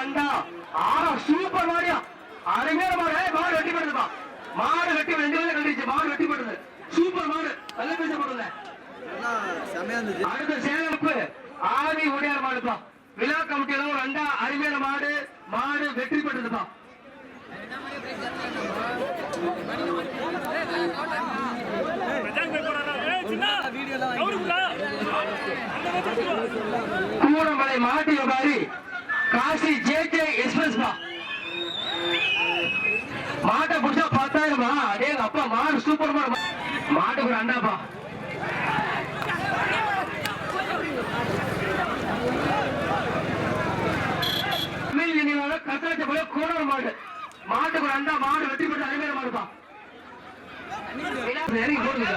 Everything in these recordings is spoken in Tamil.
அண்டா ஆனா சூப்பர் மாடியா அருமையான மாடு. மாடு வெட்டி போடுதுப்பா மாடு வெட்டி ரெண்டு பேரும் கண்டிச்சு மாடு வெட்டி போடுது. சூப்பர் மாடு. நல்ல செமையா இருந்துச்சு. அடுத்த சேலப்பு ஆதி உடையார் மாடுப்பா விழா கமிட்டியில ஒரு அண்டா அருமையான மாடு. மாடு வெற்றி பெற்றதுப்பா கூடமலை மாட்டு வியாபாரி. காசி ஜே ஜே எக்ஸ்பிரஸ் பா மாட்டை பிடிச்சா பத்தாயிரமா? அடே எங்க அப்பா மாடு சூப்பர் மாடு. மாட்டுக்கு ஒரு அண்டாப்பா. தமிழ் நினைவாக கத்தாச்ச போல கோடர் மாடு. மாட்டுக்கு ஒரு அண்டா மாடு வெற்றி பெற்ற அருமையான மாடுப்பா. இறங்கி போடுங்க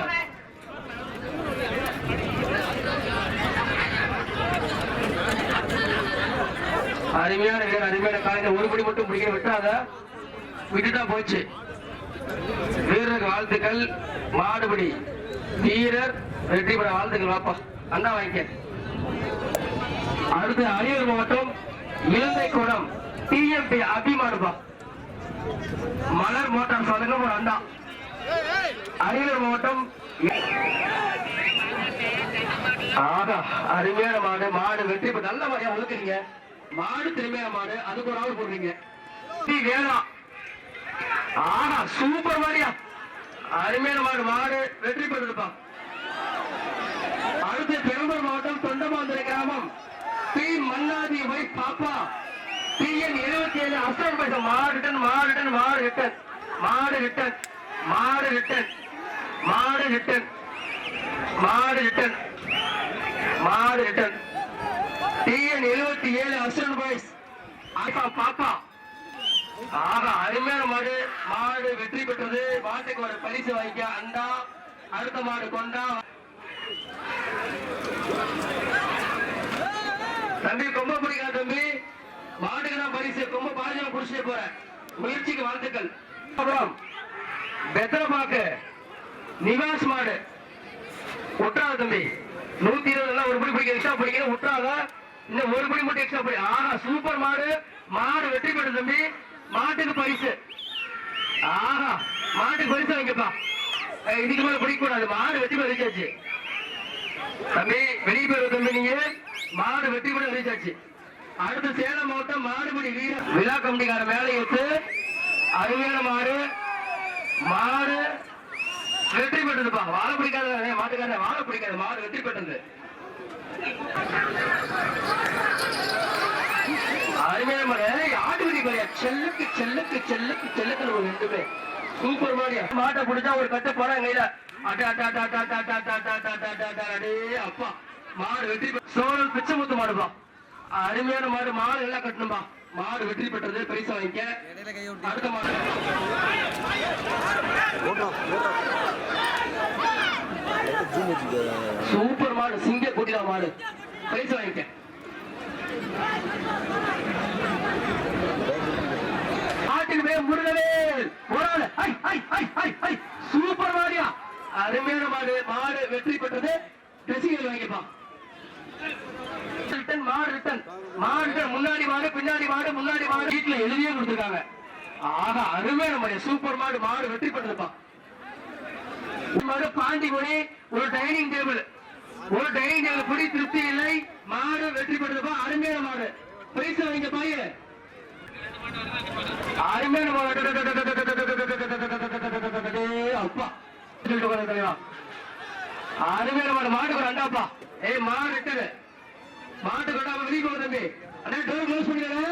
அருமையான வீரர் அருமையான காலையில் ஒரு படி மட்டும் பிடிக்க விட்டாத விட்டுட்டா போச்சு. வீரருக்கு வாழ்த்துக்கள். மாடுபடி வீரர் வெற்றி பெற வாழ்த்துக்கள் வாப்பா. அண்ணா வாங்கிக்க. அடுத்து அரியலூர் மாவட்டம் இலந்தை குடம் டிஎம்பி அபிமானுபா மலர் மோட்டார் சொல்லுங்க ஒரு அண்டா அரியலூர் மாவட்டம் ஆகா அருமையான மாடு மாடு வெற்றி பெற்ற நல்ல மாதிரியா வளர்க்குறீங்க. மாடு திறமையான மாடு? அதுக்கு ஒரு ஆள் போடுறீங்க. டி வேணா. சூப்பர் மாடியா அருமையான மாடு மாடு. வெற்றி பெற்றதுப்பா அடுத்து பெரம்பூர் மாவட்டம் தொண்டமாந்துரை கிராமம். பி. மன்னாதி வை பாப்பா. டிஎன் எழுபத்தி ஏழு அஸ்தான் பைசா மாடு ரிட்டன் மாடு ரிட்டன் மாடு ரிட்டன். மாடு ரிட்டன் மாடு ரிட்டன் மாடு ரிட்டன் மாடு ரிட்டன் மாடு ரிட்டன். டிஎன் எழுபத்தி ஏழு அசுரன் பாய்ஸ். ஆப்பா பாப்பா ஆகா அருமையான மாடு. மாடு வெற்றி பெற்றது. மாட்டுக்கு ஒரு பரிசு வாங்கிக்க. அண்டா அடுத்த மாடு கொண்டா. தம்பி கொம்ப பிடிக்காத தம்பி? மாட்டுக்கு தான் பரிசு. கொம்ப பாஜக புடிச்சிட்டு போறேன். முயற்சிக்கு வாழ்த்துக்கள். அப்புறம் நிவாஸ் மாடு. ஒட்டாத தம்பி. நூத்தி இருபது ஒரு பிடி பிடிக்க எக்ஸ்ட்ரா பிடிக்கிற ஒட்டாத இன்னும் ஒரு மணி மட்டும் எக்ஸ்ட்ரா பிடி. ஆஹா சூப்பர் மாடு மாடு வெற்றி பெற்ற தம்பி. மாட்டுக்கு பரிசு. ஆஹா மாட்டுக்கு பரிசு வாங்கிக்கப்பா. இதுக்கு மேல பிடிக்க கூடாது மாடு வெற்றி பெற வச்சாச்சு தம்பி வெளியே போய் தம்பி நீங்க மாடு வெற்றி பெற வச்சாச்சு அடுத்து சேலம் மாவட்டம் மாடுபடி வீர விழா கமிட்டிக்கார வேலையை எடுத்து அருமையான மாடு. மாடு வெற்றி பெற்றதுப்பா வாழை பிடிக்காத மாட்டுக்கார வாழை பிடிக்காத. மாடு வெற்றி பெற்றது அருமையான மாடு ஏய், ஆட்டுக்குட்டி பாரியா செல்லுக்கு செல்லுக்கு செல்லுக்கு செல்லுக்கு ஒரு ரெண்டுமே சூப்பர் மாடியா மாட்டை பிடிச்சா ஒரு கட்டு போறாங்க கையில அட்டா அட்டா அட்டா அட்டா அட்டா அட்டா அட்டா அட்டா அட்டா அட்டா அட்டா அடே அப்பா மாடு வெற்றி சோழல் பிச்சை முத்து மாடுப்பா அருமையான மாடு மாடு எல்லாம் கட்டணும்பா மாடு வெற்றி பெற்றது பரிசு வாங்கிக்க அடுத்த மாடு சூப்பர் மாடு சிங்க குட்டிடா மாடு. பரிசு வாங்கிட்டேன். ஆட்டின் பேர் முருகவேல். ஒரு ஆள். ஐ ஐ ஐ ஐ ஐ. சூப்பர் மாடியா. அருமையான மாடு. மாடு வெற்றி பெற்றது. ரசிகர்கள் வாங்கிப்பா ரிட்டன் மாடு ரிட்டன். மாடு முன்னாடி மாடு பின்னாடி மாடு முன்னாடி மாடு. வீட்டுல எழுதியே கொடுத்துருக்காங்க. ஆக அருமையான மாடு. சூப்பர் மாடு. மாடு வெற்றி பெற்றதுப்பா. மாடு ஒரு டைனிங் டேபிள் ஒரு டைனிங் டேபிள் பிடி திருப்தி இல்லை மாடு வெற்றி பெற்றதுப்பா அருமையான மாடு பைசா வைங்க பாய அருமையான மாடு அப்பா அருமையான மாடு மாடு ஒரு அண்டாப்பா ஏய் மாடு இட்டது மாட்டு கொண்டாம வெளியே போக தம்பி அண்ணா டோர் க்ளோஸ் பண்ணிடுங்க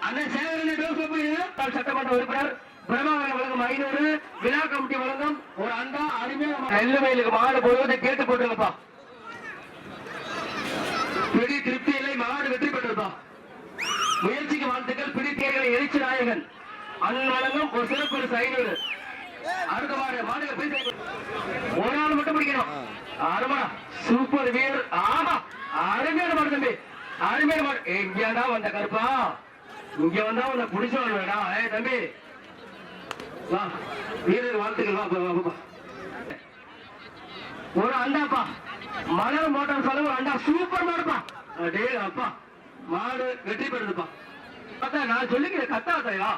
அண்ணன் சேகரன் டோர் க்ளோஸ் பண்ணிடுறேன் சட்டமன்ற உறுப்பினர் பிரபாகரன் வழங்கும் ஐநூறு விழா கமிட்டி வழங்கும் ஒரு அண்டா அருமையான மாடு. நெல்லு வயலுக்கு மாடு போடுவதை கேட்டு போட்டுருங்கப்பா பிடி திருப்தி இல்லை மாடு வெற்றி பெற்றிருப்பா. முயற்சிக்கு வாழ்த்துக்கள் பிடி தேர்களை எழுச்சி நாயகன். அண்ணன் வழங்கும் ஒரு சிறப்பு பரிசு ஐநூறு. அடுத்த மாடு மாடுகள் போய் ஒரு ஆள் மட்டும் பிடிக்கணும். அருமா சூப்பர் வீரர். ஆமா அருமையான மாடு தம்பி. அருமையான மாடு. எங்கடா வந்த கருப்பா? இங்க வந்தா உன்னை பிடிச்சவன் வேடா. ஏ தம்பி வா. வீரர் வாழ்த்துக்கள் வா ஒரு அண்டாப்பா. மலர் மோட்டார் செலவு அண்டா. சூப்பர் மாடுப்பா. டேய் அப்பா. மாடு வெற்றி பெறுதுப்பா. பார்த்தா நான் சொல்லிக்கிறேன் கத்தாத்தையா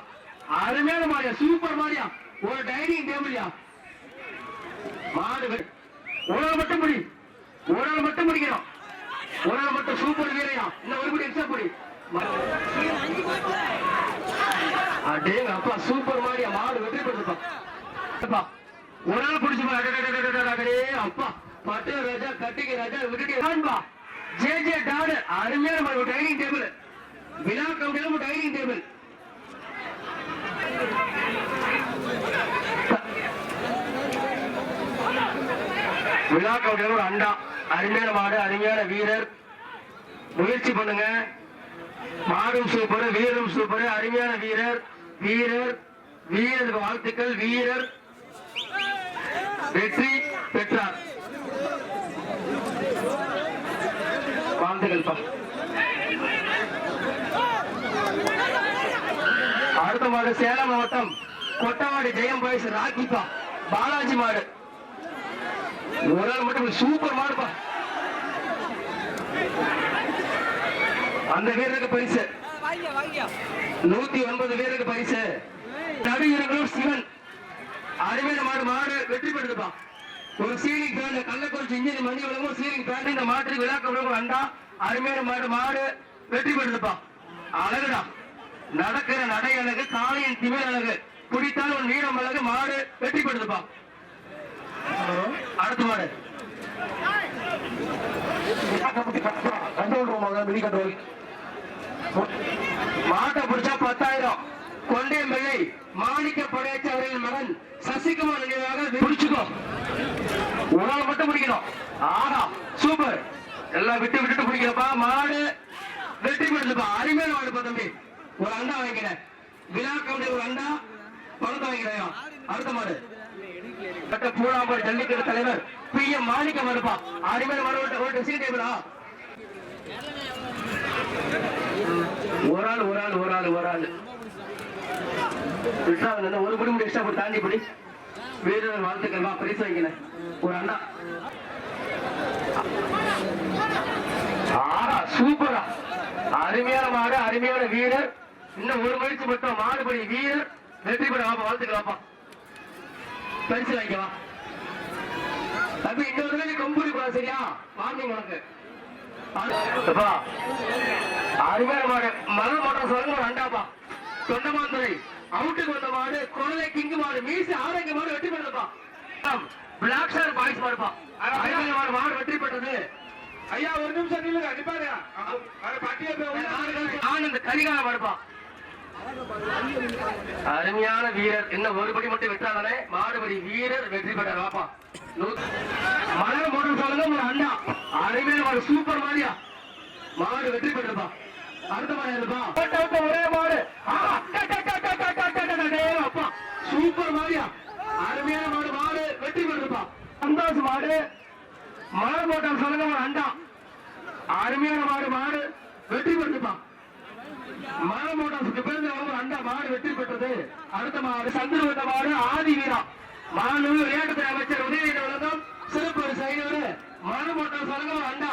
அருமையான மாடியா சூப்பர் மாடியா. ஒரு டைனிங் டேபிள்யா. மாடு வெ- ஒரு மட்டும் முடி ஒரு மட்டும் முடிக்கிறோம் ஒரு மட்டும் சூப்பர் வீரையா. இந்த ஒரு முடி எக்ஸ்ட்ரா முடி அடேங்க அப்பா சூப்பர் மாடியா மாடு வெற்றி பெற்றுப்பா. ஒரு நாள் பிடிச்சு அடே, அப்பா பட்டு ராஜா கட்டிக்கு ராஜா விட்டுட்டு ஜே ஜே டாடு அருமையான மாடு டைனிங் டேபிள் விழா கவுண்டிலும் டைனிங் டேபிள் விழா கவுண்டிலும் ஒரு அண்டா. அருமையான மாடு அருமையான வீரர். முயற்சி பண்ணுங்க. மாடும் சூப்பர் வீரரும் சூப்பர் அருமையான வீரர். வீரர் வீரர் வாழ்த்துக்கள் வீரர். வெற்றி பெற்றார். வாழ்த்துக்கள் அடுத்த மாடு சேலம் மாவட்டம் கொட்டவாடி ஜெயம் பாய்ஸ் ராக்கிப்பா பாலாஜி மாடு. ஒரு நாள் மட்டும் சூப்பர் மாடுப்பா. அந்த வீரருக்கு பரிசு. நூத்தி ஒன்பது வீரருக்கு பரிசு. நடு வீரர்களும் சிவன். அருமையான மாடு மாடு வெற்றி பெறுதுப்பா ஒரு ceiling fan Kallakurichi engineer Mani வழங்கும் சீலிங் ஃபேன் இந்த மாட்டுக்கு விழாக்க விழங்கும் அண்டா அருமையான மாடு மாடு வெற்றி பெறுதுப்பா அழகுடா. நடக்கிற நடை அழகு காளையின் திமிழ் அழகு. குடித்தால் ஒரு நீளம் அழகு மாடு வெற்றி பெறுதுப்பா அடுத்த மாடு. கண்ட்ரோல் ரூம் மினி கண்ட்ரோல் மாட்டை பிடிச்சா பத்தாயிரம். கொண்டே பிள்ளை மாணிக்க படையாச்சி அவர்களின் மகன் சசிகுமார் நினைவாக பிடிச்சுக்கோ. ஆள் மட்டும் பிடிக்கணும். ஆஹா சூப்பர். எல்லாம் விட்டு விட்டுட்டு பிடிக்கிறப்பா மாடு. வெற்றி பெறுதுப்பா. அருமையான மாடுப்பா தம்பி. ஒரு அண்டா வாங்கிக்கிறேன் விழா கவுண்டி ஒரு அண்டா பணத்தை வாங்கிக்கிறேன் அடுத்த மாடு. கட்ட பூலாம்பர் ஜல்லிக்கட்டு தலைவர் பி எம் மாணிக்கம் வருப்பா அருமையான மாடு ஒரு ட்ரெஸ்ஸிங் டேபிளா ஒரு ஆள் ஒரு ஆள் ஒரு ஆள் ஒரு ஆள். விட்டாங்க ஒரு குடும்பம் எக்ஸ்ட்ரா போய் தாண்டி போய் வீரர் வாழ்த்துக்கள் வா பரிசு வைக்கிறேன் ஒரு அண்ணா. சூப்பரா அருமையான மாடு அருமையான வீரர். இன்னும் ஒரு முயற்சி மட்டும் மாடுபடி வீரர். வெற்றி பெற வாப்பா வாழ்த்துக்கள் வாப்பா. பரிசு வாங்கிக்கவா. தம்பி இன்னொரு தடவை நீ கொம்புடி சரியா? வாங்க உனக்கு. அருமையான மாடு. மலர் சொல்லுங்க அவுட்டுக்கு வந்த மாடு குழந்தை கிங்கு மாடு மீசி ஆரோக்கிய மாடு வெற்றி பெற்றப்பா பிளாக் ஸ்டார் பாய்ஸ் மாடுப்பா. அருமையான மாடு மாடு வெற்றி பெற்றது. ஐயா ஒரு நிமிஷம் நில்லுங்க நிப்பாரு பட்டியல் போய் கரிகால மாடுப்பா. அருமையான வீரர். இன்னும் ஒரு படி மட்டும் வெட்டாதானே? மாடுபடி வீரர் வெற்றி பெற்ற வாப்பா. மலர் மோட்டர் சாலுங்க ஒரு அண்ணா. அருமையில ஒரு சூப்பர் மாதிரியா. மாடு வெற்றி பெற்றப்பா அடுத்த மாடு இருப்பா? ஒரே மாடு. அப்பா சூப்பர் மாதிரியா. அருமையான மாடு மாடு வெற்றி பெற்றப்பா சந்தோஷ் மாடு. மலர் மோட்டார் சொல்லுங்க ஒரு அண்டா அருமையான மாடு மாடு வெற்றி பெற்றுப்பா மலர் மோட்டார் பிறந்த அண்டா மாடு வெற்றி பெற்றது. அடுத்த மாடு சந்திர மாடு ஆதி வீரா. மாணவர் விளையாட்டுத்துறை அமைச்சர் உதயநிதி வழங்கும் சிறப்பு பரிசு ஐநூறு மலர் சொல்லுங்க ஒரு அண்டா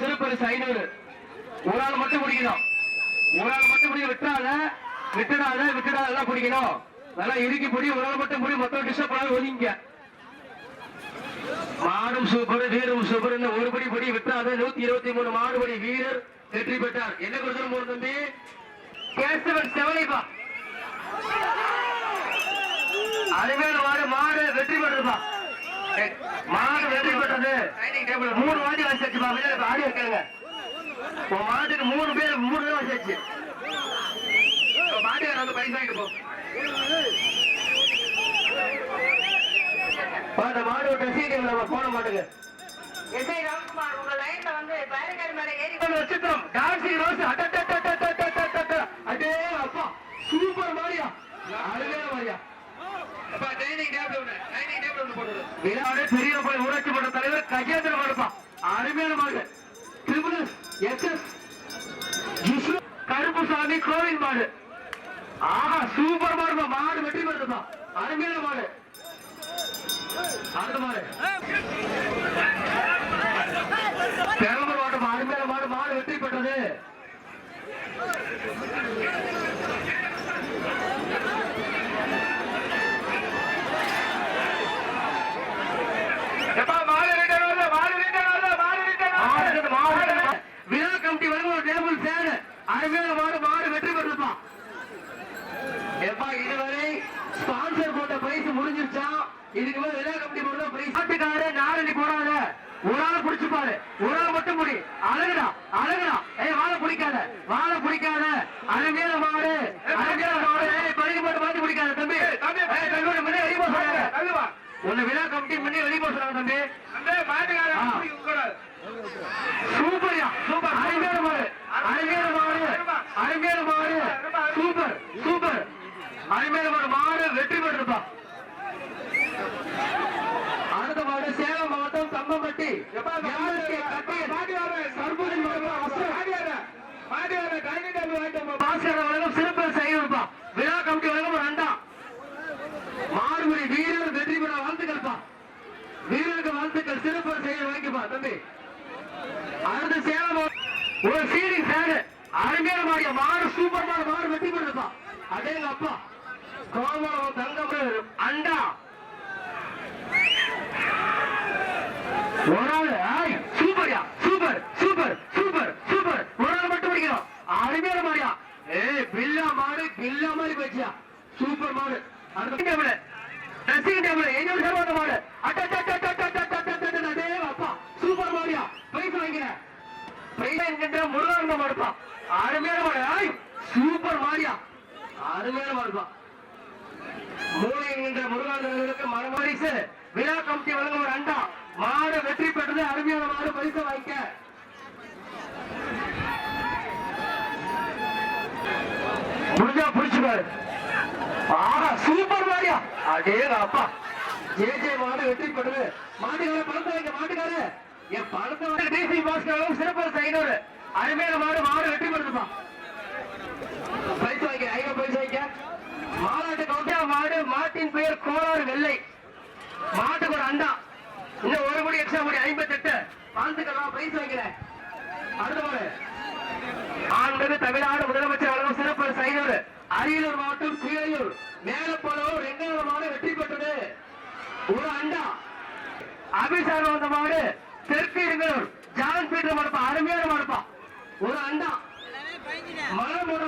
சிறப்பு ஐநூறு ஒரு ஆள் மட்டும் பிடிக்கணும். ஒரு ஆள் மட்டும் பிடிக்க விட்டுறாத விட்டுடாத விட்டுடாத எல்லாம் பிடிக்கணும். நல்லா இறுக்கி பிடி ஒரு ஆள் மட்டும் பிடி மொத்தம் டிஸ்டர்ப் பண்ணாத ஒதுங்க மாடும் சூப்பர் வீரும் சூப்பர் இந்த ஒரு படி படி விட்டாத நூத்தி இருபத்தி மூணு மாடுபடி வீரர் வெற்றி பெற்றார். என்ன கொடுத்தாலும் போன தம்பி? கேசவன் செவனிப்பா அருமையான மாடு மாடு வெற்றி பெற்றிருப்பா மாடு வெற்றி பெற்றது. மூணு வாட்டி வச்சாச்சுப்பா விஜய் ஆடி வைக்கிறேங்க உன் மாட்டுக்கு மூணு பேர் மூணு பேர் வச்சாச்சு மாட்டுக்கார வந்து பரிசு வாங்கிட்டு அந்த மாடு ட்ரெஸ்ஸிங் டேபிள் நம்ம போட மாட்டேங்க எஸ்ஐ ராம்குமார் உங்க வந்து பயிரக்காரி மேல ஏறி வச்சிருக்கோம் டான்சிங் ரோஸ் அடே அப்பா. சூப்பர் மாரியா. அருமையான மாரியா. பெரிய ஊராட்சி மன்ற தலைவர் கஜேந்திர மாடுப்பா அருமையான மாடு. ட்ரிபிள் எஸ் எஸ் ஜிஸ்ரு கருப்புசாமி கோவில் மாடு. ஆஹா சூப்பர் மாடு மாடு வெற்றி பெறுதுப்பா அருமையான மாடு. அடுத்த மாடு. பெரம்பலூர் மாவட்டம் அருமையான மாடு மாடு வெற்றி பெற்றது. அருமையான மாடு மாடு வெற்றி பெறுதுப்பா. எப்பா இதுவரை ஸ்பான்சர் போட்ட பிரைஸ் முடிஞ்சிருச்சா? இதுக்கு மேல விழா கமிட்டி போடுற பிரைஸ் நாட்டுக்காரு நாரளி போடாத. ஒரு ஆள் பிடிச்சுப்பாரு ஒரு ஆள் மட்டும் முடி அழகுடா அழகுடா. ஏய் வாழை பிடிக்காத. வாழை பிடிக்காத. அருமையான மாடு. அருமையான மாடு. ஏய் பரிகு போட்டு மாத்தி பிடிக்காத தம்பி. தம்பி, முன்னே வெளியே தள்ளுவா உன்னை விழா கமிட்டி முன்னே வெளியே போக சொல்றாங்க தம்பி. மாட்டுக்காரன் சூப்பர். அனிமேல் ஒரு மாடு வெற்றி பெற்றிருப்பான் அடுத்த மாடு சேலம் மாவட்டம் சம்பம்பட்டி விழா கமிட்டி வழங்கும் ரெண்டாம் மாடுபுரி வீரர் வெற்றி பெற வாழ்த்துக்கள்ப்பா வீரருக்கு வாழ்த்துக்கள் சிறப்பு செய்ய வைக்கப்பா தம்பி. அடுத்து சேலம் ஒரு சீரிங் சேரு அருமையான மாடிய மாறு சூப்பர் மாடு மாடு வெட்டி போயிருக்கான் அதே எங்க அப்பா. கோமலம் தங்கம் அண்டா. ஒரு ஆளு ஆய் சூப்பர்யா சூப்பர் சூப்பர் சூப்பர் சூப்பர் ஒரு ஆள் மட்டும் பிடிக்கிறோம். அருமையான மாடியா ஏ பில்லா மாடு பில்லா மாதிரி போச்சியா சூப்பர் மாடு. அடுத்த டேபிள் ட்ரெஸ்ஸிங் டேபிள் ஏழு சர்வாத மாடு. அட்டா அட்டா அட்டா அட்டா அட்டா அட்டா அதே அப்பா. சூப்பர் மாடியா? பிரைஸ் வாங்கின பிரைஸ் என்கின்ற முருகன் மடுப்பான் அருமையான மாடு ஆய் சூப்பர் மாடியா அருமையான மாடுப்பா மூளை என்கின்ற முருகானந்தர்களுக்கு மனமரிசு விழா கமிட்டி வழங்கும் ஒரு அண்டா. மாடு வெற்றி பெற்றது அருமையான மாடு பரிசு வாங்கிக்க. முடிஞ்சா புடிச்சுப்பாரு. ஆஹா சூப்பர் மாடியா அடே அப்பா ஜே ஜே மாடு வெற்றி பெற்றது. மாட்டுக்கார பணத்தை வைக்க மாட்டுக்காரு. என் பணத்தை வந்து டிசி பாஸ்கர் சிறப்பு ஐநூறு அருமையில மாடு மாடு வெற்றி பெறுதுப்பா. பரிசு வாங்கிக்க ஐயா பரிசு வைக்க மாநாட்டு கவுண்டா மாடு மாட்டின் பெயர் கோளாறு வெள்ளை. மாட்டுக்கு ஒரு அண்டா. இன்னும் ஒரு முடி எக்ஸ்ட்ரா முடி ஐம்பத்தி எட்டு வாழ்த்துக்கலாம் பிரைஸ் வைக்கிறேன் அடுத்த மாடு. ஆண்கள் தமிழ்நாடு முதலமைச்சர் வழங்கும் சிறப்பு சைனூர். அரியலூர் மாவட்டம் கீழையூர் மேலப்போலூர் ரெண்டாவது மாடு வெற்றி பெற்றது. ஒரு அண்டா. அபிசாரம் வந்த மாடு தெற்கு இருங்கலூர் ஜான் பீட்டர் மாடுப்பா அருமையான மடுப்பா. ஒரு அண்டா. மழை போட்ட